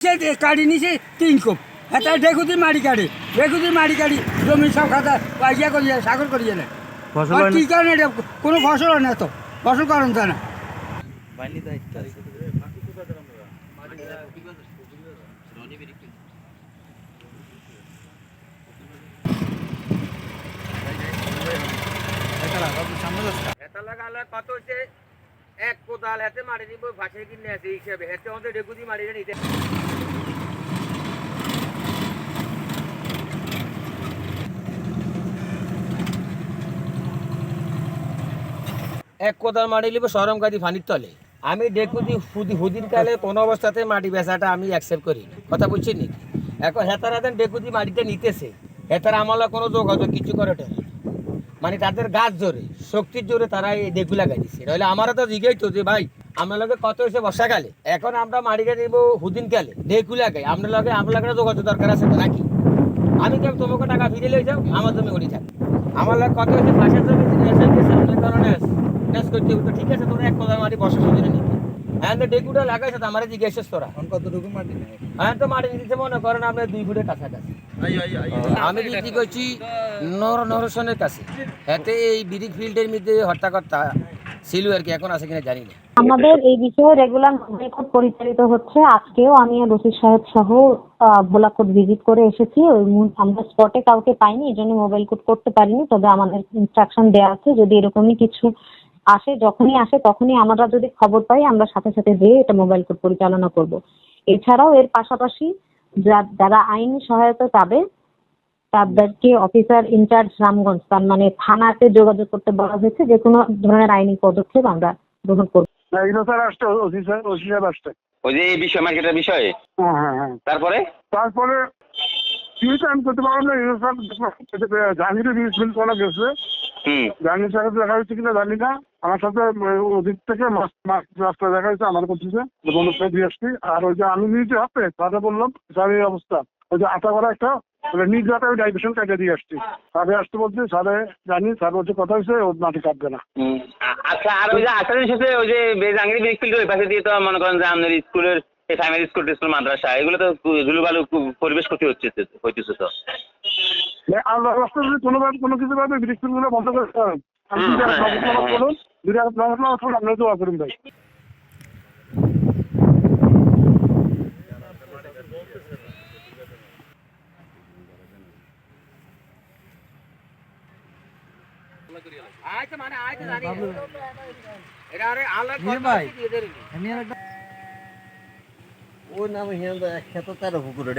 সে কাটি নিছে তিন কোপ। এটা ডেকুতি মারি কাটে ডেকুতি মারি কাটি জমি সব খাতা ইয়া করিয়ে সাগর ফসল না? কি কারণে এটা কোনো ফসল হয় না তো? ফসল কারণ তা না। লাগালে কত হচ্ছে এক কোদাল হাতে মারি দিব ভাসে কিনে আছে হিসেবে হেতে আমাদের ডেগুদি মারি নিতে এক কোদাল মারি লিব সরম গাদি ফানির তলে আমি ডেকুদি হুদি হুদির কালে কোন অবস্থাতে মাটি বেচাটা আমি অ্যাকসেপ্ট করি না। কথা বুঝছি নাকি এখন হেতারা দেন ডেকুদি মাটিতে নিতেছে হেতারা আমলা কোনো যোগাযোগ কিছু করে। মানে তাদের গাছ জোরে শক্তির জোরে তারা এই ডেকু লাগাই দিচ্ছে নইলে আমারও তো জিজ্ঞেস তো যে ভাই আমরা লগে কত হয়েছে বর্ষাকালে এখন আমরা মাটিটা নিব হুদিন কালে ডেকু লাগাই আমরা লগে আমরা লাগে যোগাযোগ দরকার আছে তো নাকি? আমি কেন তোমাকে টাকা ফিরে লই যাও? আমার জমি ওটি থাক আমার লাগে কত হয়েছে? পাশের জমি এসে গেছে অনেক নেস করতে হবে তো ঠিক আছে তোরা এক কথা মাটি বর্ষা সিজনে নিবি হ্যাঁ তো ডেকুটা লাগাইছে তো আমার জিজ্ঞেস তোরা কতটুকু মাটি হ্যাঁ তো মাটি নিতে মনে করেন আপনার দুই ফুটের কাছাকাছি। আমি বিক্রি করছি নর নরসনের কাছে। এতে এই বিরিক ফিল্ডের মধ্যে হর্তাকর্তা ছিল আর কি এখন আছে কিনা জানি না। আমাদের এই বিষয়ে রেগুলার রেকর্ড পরিচালিত হচ্ছে। আজকেও আমি রশিদ সাহেব সহ ভোলা কোর্ট ভিজিট করে এসেছি। ওই আমরা স্পটে কাউকে পাইনি, এই জন্য মোবাইল কোড করতে পারিনি। তবে আমাদের ইনস্ট্রাকশন দেওয়া আছে, যদি এরকমই কিছু আসে, যখনই আসে, তখনই আমরা যদি খবর পাই, আমরা সাথে সাথে যেয়ে এটা মোবাইল কোড পরিচালনা করব। এছাড়াও এর পাশাপাশি যারা আইনি সহায়তা পাবে তাদেরকে অফিসার ইনচার্জ রামগঞ্জ তার মানে থানাতে যোগাযোগ করতে বলা হয়েছে যে কোনো ধরনের আইনি পদক্ষেপ আমরা গ্রহণ করব। এগুলো স্যার আসছে ওসি স্যার ওসি সাহেব আসছে ওই যে এই বিষয় মার্কেটের বিষয়ে? হ্যাঁ হ্যাঁ হ্যাঁ। তারপরে? তারপরে কিছু আমি করতে পারলাম না এগুলো স্যার জাহাঙ্গীরের বিল বিল করা গেছে। জাহাঙ্গীর সাথে দেখা কিনা জানি না। আমার সাথে ওদিক থেকে রাস্তা দেখা হয়েছে আমার করতেছে বন্ধুকে দিয়ে আসছি। আর ওই যে আমি নিজে হাতে তাতে বললাম স্যার এই অবস্থা। ওই যে আটা করা একটা মানে নিজ রাতে ওই ডাইভেশন কাটে দিয়ে আসছি স্যারে আসতে বলছি স্যারে জানি স্যার বলছে কথা হয়েছে ও মাটি কাটবে না। আচ্ছা আর ওই যে আসারের সাথে ওই যে জাঙ্গিরি ব্রিক ফিল্ড ওই পাশে দিয়ে তো মনে করেন যে আপনার স্কুলের এই প্রাইমারি স্কুল মাদ্রাসা এগুলো তো ধুলোবালু পরিবেশ ক্ষতি হচ্ছে হইতেছে তো আল্লাহ রাস্তা যদি কোনোভাবে কোনো কিছু ভাবে বন্ধ করে। আমি দোয়া করুন ভাই আইতে মানে আইতে জানি। এটা আরে আলাদা দিয়ে দেরি ও নাম এক ক্ষেত তেরো পুকুরে